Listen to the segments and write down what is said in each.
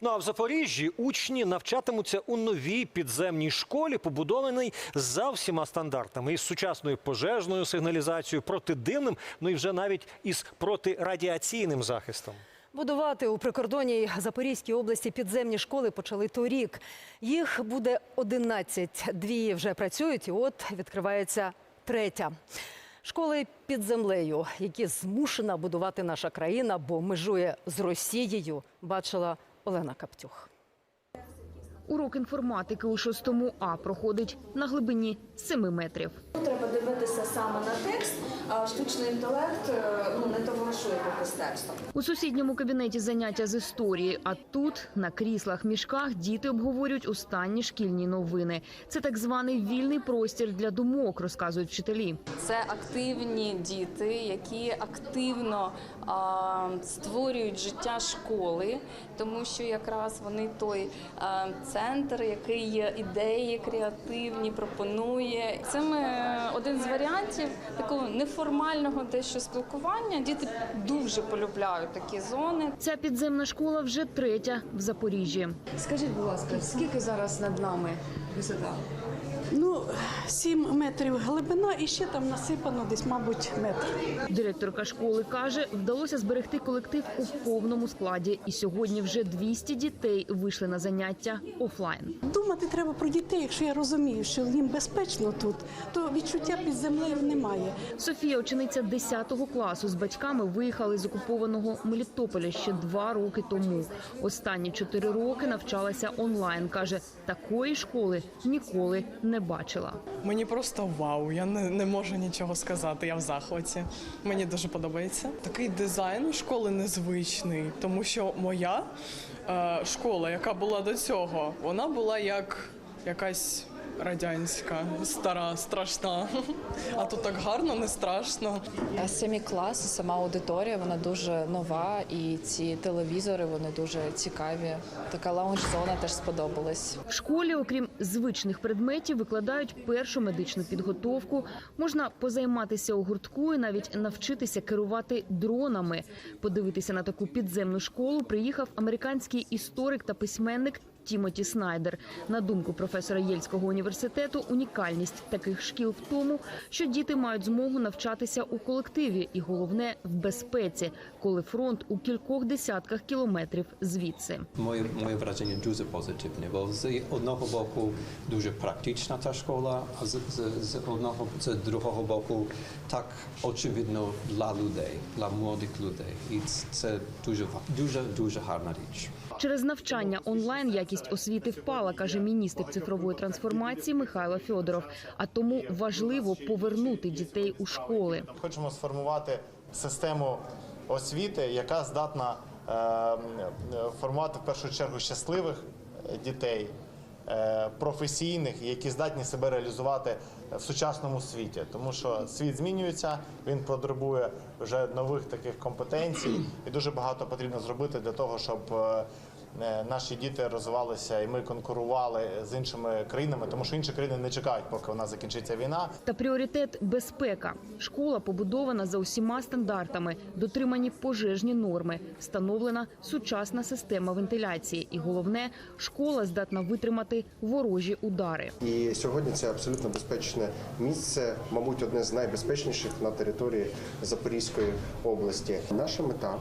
Ну а в Запоріжжі учні навчатимуться у новій підземній школі, побудованій за всіма стандартами із сучасною пожежною сигналізацією, протидимним, ну і вже навіть із протирадіаційним захистом. Будувати у прикордонній Запорізькій області підземні школи почали торік. Їх буде 11. Дві вже працюють, і от відкривається третя. Школи під землею, які змушена будувати наша країна, бо межує з Росією, бачила Олена Каптюх. Урок інформатики у 6 А проходить на глибині 7 метрів. Треба дивитися саме на текст, а штучний інтелект е, ну не товаришує поки з текстом. У сусідньому кабінеті заняття з історії. А тут на кріслах мішках діти обговорюють останні шкільні новини. Це так званий вільний простір для думок, розказують вчителі. Це активні діти, які активно а, створюють життя школи, тому що якраз вони той а, центр, який є ідеї креативні, пропонує. Це ми один з варіантів такого неформального дещо спілкування. Діти дуже полюбляють такі зони. Ця підземна школа вже третя в Запоріжжі. Скажіть, будь ласка, скільки зараз над нами висота? Ну, 7 метрів глибина і ще там насипано десь, мабуть, метр. Директорка школи каже, вдалося зберегти колектив у повному складі, і сьогодні вже 200 дітей вийшли на заняття офлайн. Думати треба про дітей, якщо я розумію, що їм безпечно тут, то відчуття під землею немає. Софія, учениця 10 класу, з батьками виїхали з окупованого Мелітополя ще два роки тому. Останні чотири роки навчалася онлайн. каже, такої школи ніколи не бачила. Мені просто вау, я не, не можу нічого сказати. Я в захваті. Мені дуже подобається. Такий дизайн школи незвичний, тому що моя е, школа, яка була до цього, вона була як якась радянська, стара, страшна. А тут так гарно, не страшно. Самі класи, сама аудиторія, вона дуже нова, і ці телевізори вони дуже цікаві. Така лаунж-зона теж сподобалась. В школі, окрім звичних предметів, викладають першу медичну підготовку. Можна позайматися у гуртку і навіть навчитися керувати дронами. Подивитися на таку підземну школу приїхав американський історик та письменник. Тімоті Снайдер на думку професора Єльського університету, унікальність таких шкіл в тому, що діти мають змогу навчатися у колективі, і головне в безпеці, коли фронт у кількох десятках кілометрів звідси. Моє, моє враження дуже позитивне, бо з одного боку дуже практична та школа, а з, з, з одного з другого боку так очевидно для людей, для молодих людей. І це дуже дуже дуже гарна річ. Через навчання онлайн якість освіти впала, каже міністр цифрової трансформації Михайло Фьодоров. А тому важливо повернути дітей у школи. Хочемо сформувати систему освіти, яка здатна е, формувати в першу чергу щасливих е, дітей, е, професійних, які здатні себе реалізувати в сучасному світі. Тому що світ змінюється, він потребує вже нових таких компетенцій, і дуже багато потрібно зробити для того, щоб наші діти розвивалися і ми конкурували з іншими країнами, тому що інші країни не чекають, поки у нас закінчиться війна. Та пріоритет безпека. Школа побудована за усіма стандартами, дотримані пожежні норми, встановлена сучасна система вентиляції. І головне, школа здатна витримати ворожі удари. І сьогодні це абсолютно безпечне місце, мабуть, одне з найбезпечніших на території Запорізької області. Наша мета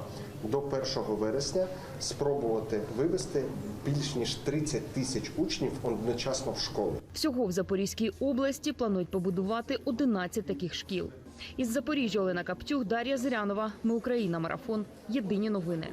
до 1 вересня спробувати вивести більш ніж 30 тисяч учнів одночасно в школу. Всього в Запорізькій області планують побудувати 11 таких шкіл. Із Запоріжжя Олена Каптюх, Дар'я Зрянова. Ми Україна. Марафон. Єдині новини.